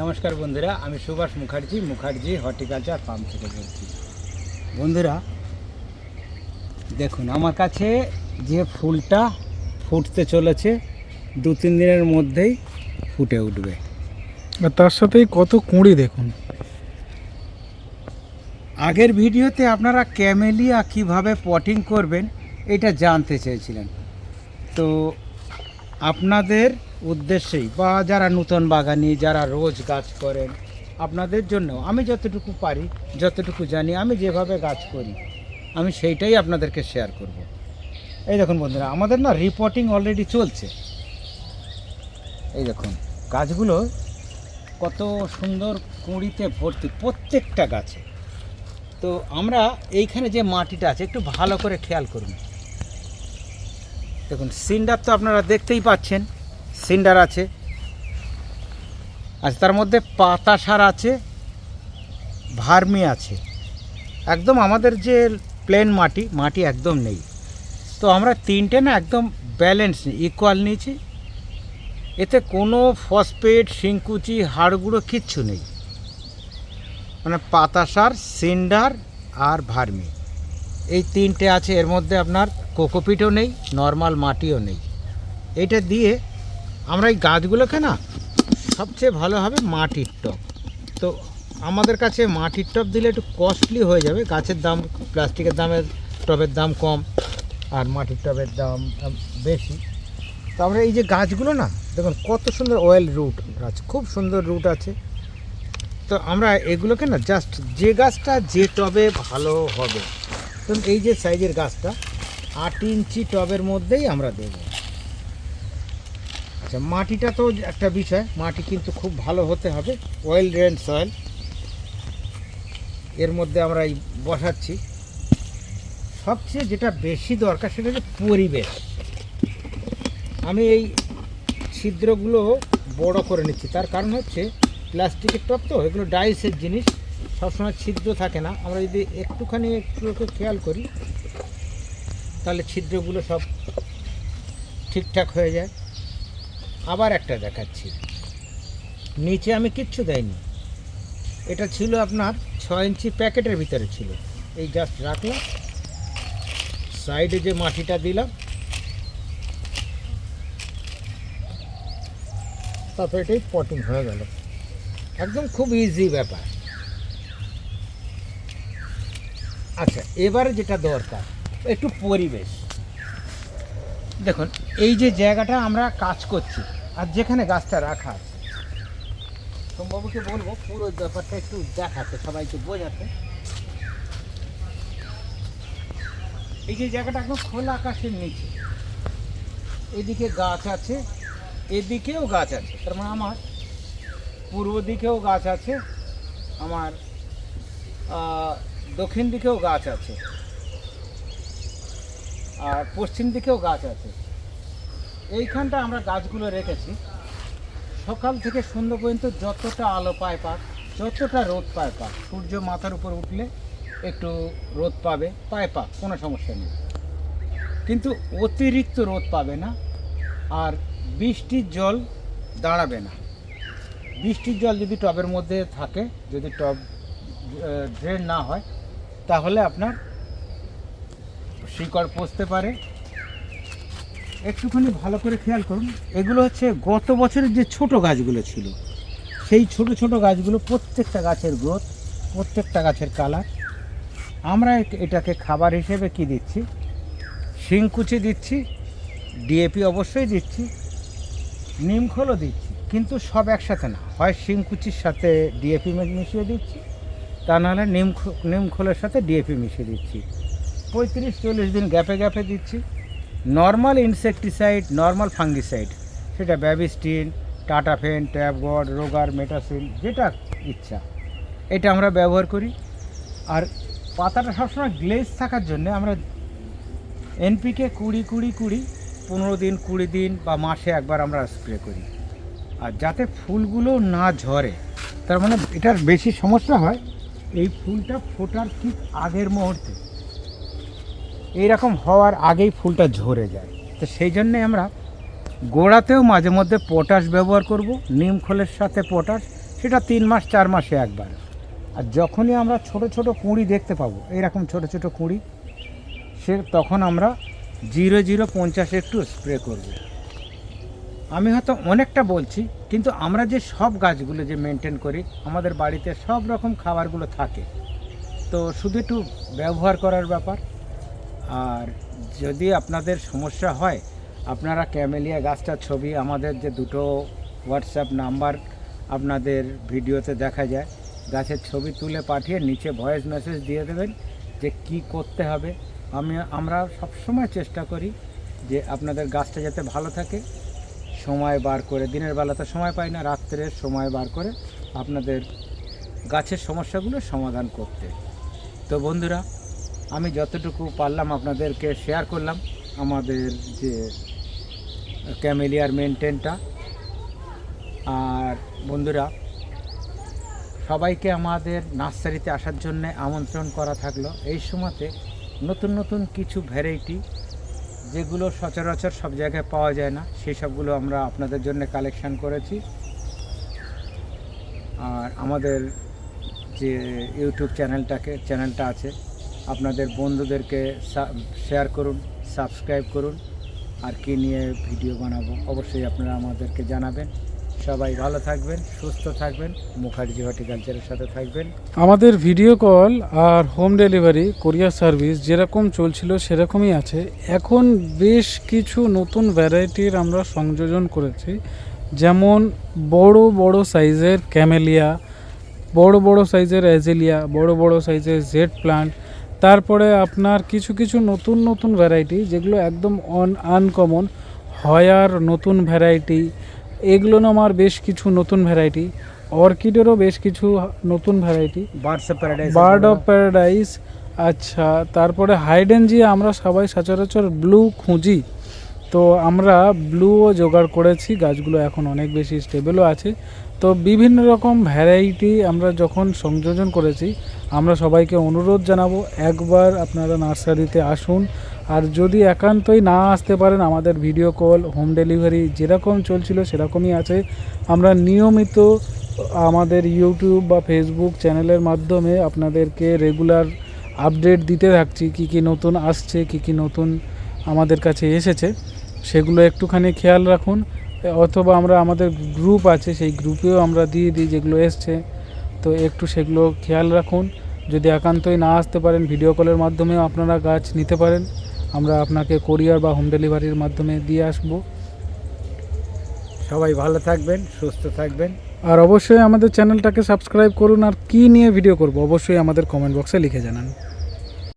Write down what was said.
নমস্কার বন্ধুরা আমি সুভাষ মুখার্জি মুখার্জি হর্টিকালচার ফার্ম থেকে বলছি। বন্ধুরা দেখুন আমার কাছে যে ফুলটা ফুটতে চলেছে দু তিন দিনের মধ্যেই ফুটে উঠবে। আর তার সাথেই কত কুঁড়ি দেখুন। আগের ভিডিওতে আপনারা ক্যামেলিয়া কীভাবে পটিং করবেন এটা জানতে চেয়েছিলেন। তো আপনাদের উদ্দেশ্যেই বা যারা নূতন বাগানি, যারা রোজ গাছ করেন, আপনাদের জন্য আমি যতটুকু পারি, যতটুকু জানি, আমি যেভাবে গাছ করি, আমি সেইটাই আপনাদেরকে শেয়ার করব। এই দেখুন বন্ধুরা, আমাদের না রিপোর্টিং অলরেডি চলছে। এই দেখুন, গাছগুলো কত সুন্দর কুঁড়িতে ভর্তি প্রত্যেকটা গাছে। তো আমরা এইখানে যে মাটিটা আছে, একটু ভালো করে খেয়াল করুন। দেখুন, সিন্ডার তো আপনারা দেখতেই পাচ্ছেন, সিন্ডার আছে। আচ্ছা তার মধ্যে পাতা সার আছে, ভার্মি আছে। একদম আমাদের যে প্লেন মাটি মাটি একদম নেই। তো আমরা তিনটে না একদম ব্যালেন্স ইকুয়াল নিয়েছি। এতে কোনো ফসফেট, শিংকুচি, হাড়গুঁড়ো কিচ্ছু নেই। মানে পাতা সার, সিন্ডার আর ভার্মি। এই তিনটে আছে, এর মধ্যে আপনার কোকোপিটও নেই, নর্মাল মাটিও নেই। এইটা দিয়ে আমরা এই গাছগুলোকে না, সবচেয়ে ভালো হবে মাটির টব। তো আমাদের কাছে মাটির টব দিলে একটু কস্টলি হয়ে যাবে, গাছের দাম, প্লাস্টিকের দামের টবের দাম কম আর মাটির টবের দাম বেশি। তো আমরা এই যে গাছগুলো না, দেখুন কত সুন্দর অয়েল রুট গাছ, খুব সুন্দর রুট আছে। তো আমরা এগুলোকে না জাস্ট যে গাছটা যে টবে ভালো হবে। তো এই যে সাইজের গাছটা, আট ইঞ্চি টবের মধ্যেই আমরা দেব। আচ্ছা মাটিটা তো একটা বিষয়, মাটি কিন্তু খুব ভালো হতে হবে অয়েল রেন সয়েল এর মধ্যে আমরা এই বসাচ্ছি। সবচেয়ে যেটা বেশি দরকার সেটা হচ্ছে পরিবেশ। আমি এই ছিদ্রগুলো বড় করে নিচ্ছি, তার কারণ হচ্ছে প্লাস্টিকের টপ তো, এগুলো ডাইসের জিনিস। সবসময় ছিদ্র থাকে না। আমরা যদি একটুখানি একটু খেয়াল করি, তাহলে ছিদ্রগুলো সব ঠিকঠাক হয়ে যায়। আবার একটা দেখাচ্ছি। নিচে আমি কিচ্ছু দেয়নি এটা ছিল আপনার ছ ইঞ্চি প্যাকেটের ভিতরে ছিল। এই জাস্ট রাখলাম। সাইডে যে মাটিটা দিলাম তারপর এটাই পটিং হয়ে গেল। একদম খুব ইজি ব্যাপার। আচ্ছা এবারে যেটা দরকার, একটু পরিবেশ। দেখুন, এই যে জায়গাটা আমরা কাজ করছি, আর যেখানে গাছটা রাখা আছে সোমবাবুকে বলব পুরো ব্যাপারটা একটু দেখাতে, সবাইকে বোঝাতে। এই যে জায়গাটা একদম খোলা আকাশের নিচে। এদিকে গাছ আছে, এদিকেও গাছ আছে। তার মানে আমার পূর্ব দিকেও গাছ আছে, আমার দক্ষিণ দিকেও গাছ আছে। আর পশ্চিম দিকেও গাছ আছে। এইখানটা আমরা গাছগুলো রেখেছি। সকাল থেকে সন্ধ্যা পর্যন্ত যতটা আলো পায় পাক, যতটা রোদ পায় পাক, সূর্য মাথার উপর উঠলে একটু রোদ পাবে, পায় পাক, কোনো সমস্যা নেই। কিন্তু অতিরিক্ত রোদ পাবে না আর বৃষ্টির জল দাঁড়াবে না। বৃষ্টির জল যদি টবের মধ্যে থাকে, যদি টব ড্রেন না হয়, তাহলে আপনার শিকড় পচতে পারে। একটুখানি ভালো করে খেয়াল করুন, এগুলো হচ্ছে গত বছরের যে ছোট গাছগুলো ছিল, সেই ছোট ছোট গাছগুলো প্রত্যেকটা গাছের গ্রোথ প্রত্যেকটা গাছের কালার আমরা এটাকে খাবার হিসেবে কি দিচ্ছি? শিংকুচি দিচ্ছি ডিএপি অবশ্যই দিচ্ছি নিমখোলও দিচ্ছি, কিন্তু সব একসাথে না, হয় শিংকুচির সাথে ডিএপি মিশিয়ে দিচ্ছি তা নাহলে নিম নিমখোলের সাথে ডিএপি মিশিয়ে দিচ্ছি। পঁয়ত্রিশ, চল্লিশ দিন গ্যাপে গ্যাপে দিচ্ছি। নর্মাল ইনসেকটিসাইড নর্মাল ফাঙ্গিসাইড সেটা ব্যাবিস্টিন, টাটাফেন ট্যাবগড রোগার, মেটাসিন যেটা ইচ্ছা। এটা আমরা ব্যবহার করি। আর পাতাটা সবসময় গ্লেজ থাকার জন্য আমরা এনপিকে কুড়ি কুড়ি কুড়ি, পনেরো দিন, কুড়ি দিন বা মাসে একবার আমরা স্প্রে করি। আর যাতে ফুলগুলো না ঝরে, তার মানে এটার বেশি সমস্যা হয় এই ফুলটা ফোটার ঠিক আগের মুহূর্তে। এইরকম হওয়ার আগেই ফুলটা ঝরে যায়। তো সেই জন্যে আমরা গোড়াতেও মাঝে মধ্যে পটাশ ব্যবহার করব, নিম খোলের সাথে পটাশ, সেটা তিন মাস, চার মাসে একবার। আর যখনই আমরা ছোট ছোট কুঁড়ি দেখতে পাবো এরকম ছোট ছোট কুঁড়ি, সে তখন আমরা জিরো জিরো পঞ্চাশে একটু স্প্রে করব। আমি হয়তো অনেকটা বলছি, কিন্তু আমরা যে সব গাছগুলো যে মেনটেন করি, আমাদের বাড়িতে সব রকম খাবারগুলো থাকে। তো শুধু একটু ব্যবহার করার ব্যাপার। আর যদি আপনাদের সমস্যা হয়, আপনারা ক্যামেলিয়া গাছটার ছবি আমাদের যে দুটো হোয়াটসঅ্যাপ নাম্বার আপনাদের ভিডিওতে দেখা যায়, গাছের ছবি তুলে পাঠিয়ে নিচে ভয়েস মেসেজ দিয়ে দেবেন যে কি করতে হবে। আমি, আমরা সবসময় চেষ্টা করি যে আপনাদের গাছটা যাতে ভালো থাকে। সময় বার করে, দিনের বেলা তো সময় পাই না, রাত্রে সময় বার করে আপনাদের গাছের সমস্যাগুলো সমাধান করতে। তো বন্ধুরা, আমি যতটুকু পারলাম আপনাদেরকে শেয়ার করলাম, আমাদের যে ক্যামেলিয়ার মেনটেনটা আর বন্ধুরা, সবাইকে আমাদের নার্সারিতে আসার জন্য আমন্ত্রণ করা থাকল। এই সময়তে নতুন নতুন কিছু ভ্যারাইটি যেগুলো সচরাচর সব জায়গায় পাওয়া যায় না, সেই সবগুলো আমরা আপনাদের জন্য কালেকশান করেছি। আর আমাদের যে ইউটিউব চ্যানেলটাকে চ্যানেলটা আছে, আপনাদের বন্ধুদেরকে শেয়ার করুন সাবস্ক্রাইব করুন। আর কী নিয়ে ভিডিও বানাবো, অবশ্যই আপনারা আমাদেরকে জানাবেন। সবাই ভালো থাকবেন, সুস্থ থাকবেন, মুখার্জি হর্টিকালচারের সাথে থাকবেন। আমাদের ভিডিও কল আর হোম ডেলিভারি, কোরিয়ার সার্ভিস যেরকম চলছিল সেরকমই আছে। এখন বেশ কিছু নতুন ভ্যারাইটির আমরা সংযোজন করেছি। যেমন বড় বড় সাইজের ক্যামেলিয়া, বড় বড় সাইজের অ্যাজেলিয়া, বড় বড় সাইজের জেড প্লান্ট। তারপরে আপনার কিছু কিছু নতুন নতুন ভ্যারাইটি যেগুলো একদম অন আনকমন হয়ার নতুন ভ্যারাইটি। এগুলো আমার বেশ কিছু নতুন ভ্যারাইটি অর্কিডেরও বেশ কিছু নতুন variety birds of paradise bird of paradise আচ্ছা তারপরে হাইডেন যে আমরা সবাই সচরাচর ব্লু খুঁজি। তো আমরা ব্লুও জোগাড় করেছি গাছগুলো এখন অনেক বেশি স্টেবেলও আছে। তো বিভিন্ন রকম ভ্যারাইটি আমরা যখন সংযোজন করেছি আমরা সবাইকে অনুরোধ জানাব একবার আপনারা নার্সারিতে আসুন আর যদি একান্তই না আসতে পারেন আমাদের ভিডিও কল হোম ডেলিভারি যেরকম চলছিল সেরকমই আছে। আমরা নিয়মিত আমাদের ইউটিউব বা ফেসবুক চ্যানেলের মাধ্যমে আপনাদেরকে রেগুলার আপডেট দিতে থাকছি, কি কি নতুন আসছে, কি কি নতুন আমাদের কাছে এসেছে। সেগুলো একটুখানি খেয়াল রাখুন। অথবা আমরা আমাদের গ্রুপ আছে, সেই গ্রুপেও আমরা দিয়ে দিই যেগুলো এসছে। তো একটু সেগুলো খেয়াল রাখুন। যদি একান্তই না আসতে পারেন ভিডিও কলের মাধ্যমেও আপনারা গাছ নিতে পারেন। আমরা আপনাকে কোরিয়ার বা হোম ডেলিভারির মাধ্যমে দিয়ে আসব। সবাই ভালো থাকবেন সুস্থ থাকবেন। আর অবশ্যই আমাদের চ্যানেলটাকে সাবস্ক্রাইব করুন। আর কি নিয়ে ভিডিও করব? অবশ্যই আমাদের কমেন্ট বক্সে লিখে জানান।